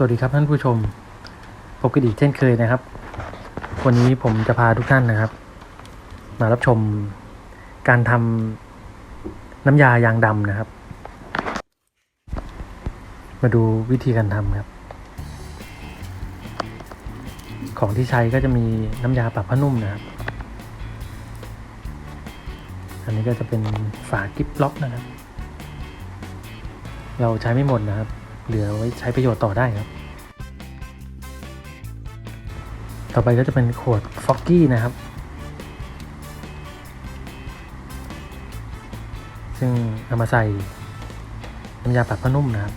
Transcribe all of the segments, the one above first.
สวัสดีครับท่านผู้ชมพบกันอีกเช่นเคยนะครับ วันนี้ผมจะพาทุกท่านนะครับ มารับชมการทำน้ำยายางดำนะครับ มาดูวิธีการทำครับ ของที่ใช้ก็จะมีน้ำยาปรับผ้านุ่มนะครับ อันนี้ก็จะเป็นฝากิฟล็อกนะครับ เราใช้ไม่หมดนะครับ เหลือไว้ใช้ประโยชน์ต่อได้ครับ ต่อไปก็จะเป็นขวดฟอกกี้นะครับ ซึ่งเอามาใส่น้ำยาปรับผ้านุ่มนะครับ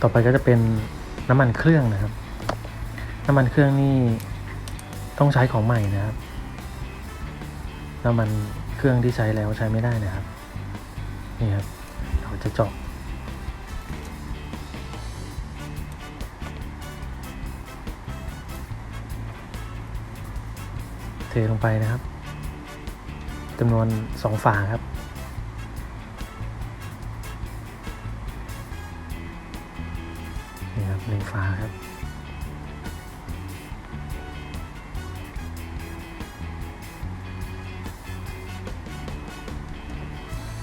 ต่อไปก็จะเป็นน้ำมันเครื่องนะครับ น้ำมันเครื่องนี่ ต้องใช้ของใหม่นะครับน้ำมันเครื่องที่ใช้แล้วใช้ไม่ได้นะครับนี่ครับเราจะเจาะเทลงไปนะครับจำนวนสองฝาครับนี่ครับหนึ่งฝาครับ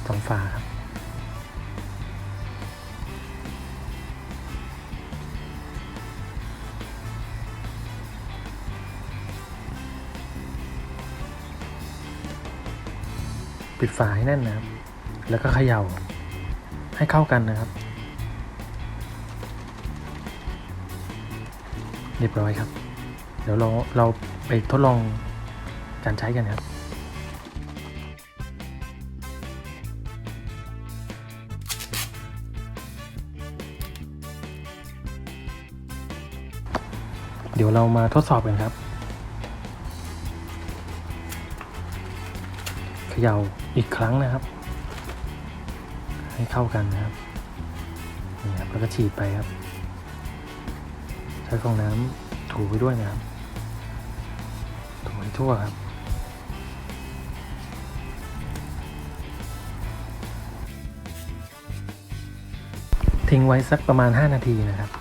สองฝาครับ ปิดฝาให้แน่นนะครับ แล้วก็เขย่า ให้เข้ากันนะครับ เรียบร้อยครับ เดี๋ยวเราเราไปทดลองการใช้กันครับ เดี๋ยวเรามาทดสอบกันครับเขย่าอีกครั้งนะครับ ให้เข้ากันนะครับนี่ครับแล้วก็ฉีดไปครับ ใช้ฟองน้ำถูไปด้วยนะครับถูให้ทั่วครับทิ้งไว้สักประมาณ 5 นาทีนะครับ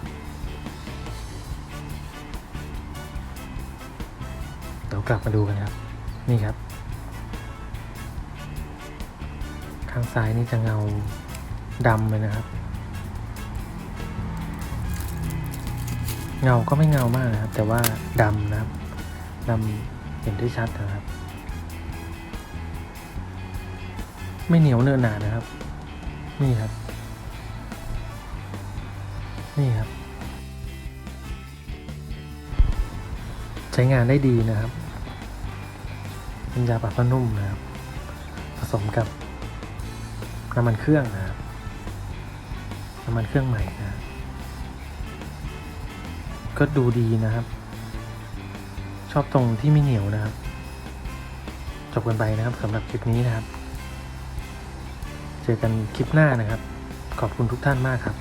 กลับมาดูกันครับ นี่ครับ ข้างซ้ายนี่จะเงาดำเลยนะครับ เงาก็ไม่เงามากนะครับ แต่ว่าดำนะครับดำเห็นได้ชัดนะครับ ไม่เหนียวเนื้อหนานะครับ นี่ครับ นี่ครับ ใช้งานได้ดีนะครับ เป็นยาปรับผ้านุ่มนะครับ ผสมกับน้ำมันเครื่องนะครับน้ำมันเครื่องใหม่นะก็ดูดีนะครับ ชอบตรงที่ไม่เหนียวนะครับ จบกันไปนะครับสำหรับคลิปนี้นะครับ เจอกันคลิปหน้านะครับ ขอบคุณทุกท่านมากครับ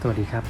สวัสดีครับ